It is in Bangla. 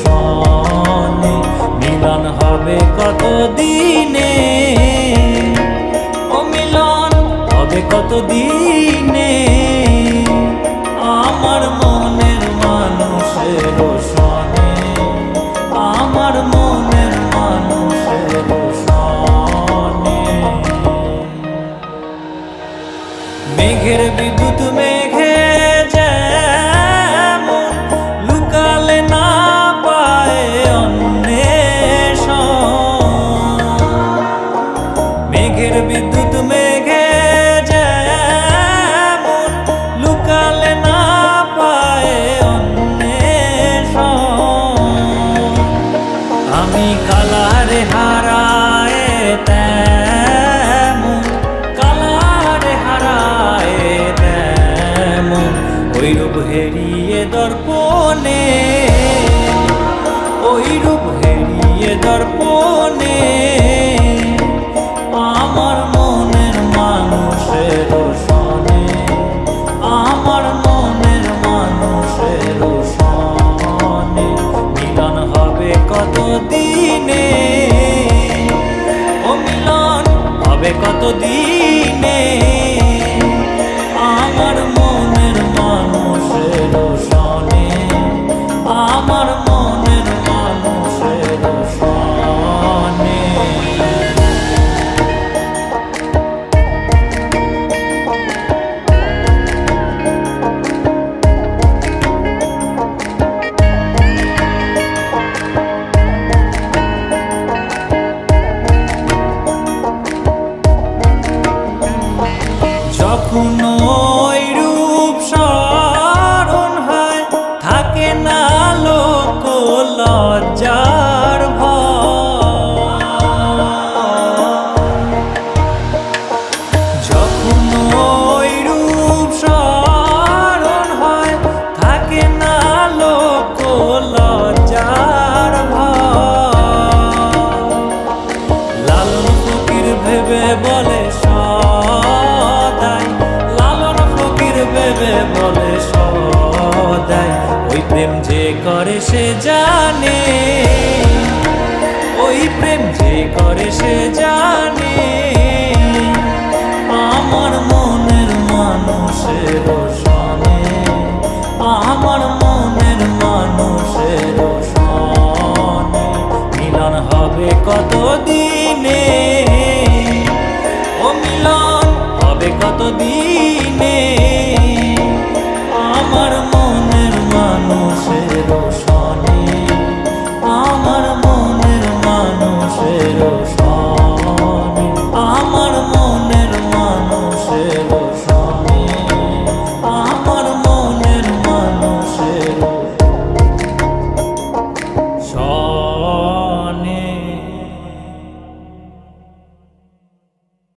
সনে মিলন হবে কত দিনে ও মিলন হবে কত দিনে আমার মনের মানুষের সনে আমার মনের মানুষের সনে মেঘের বিদ্যুৎ বিদ্যুৎ মেঘে যেমন লুকালে না পায় আমি কালারে হারায় তেমন, কালারে হারায় তেমন ওই রূপ হেরিয়ে দর্পণে ওই রূপ হেরিয়ে দর্পণে। হবে কত যখন সে জানে। ওই প্রেম যে করে সে জানে। আমার মনের মানুষের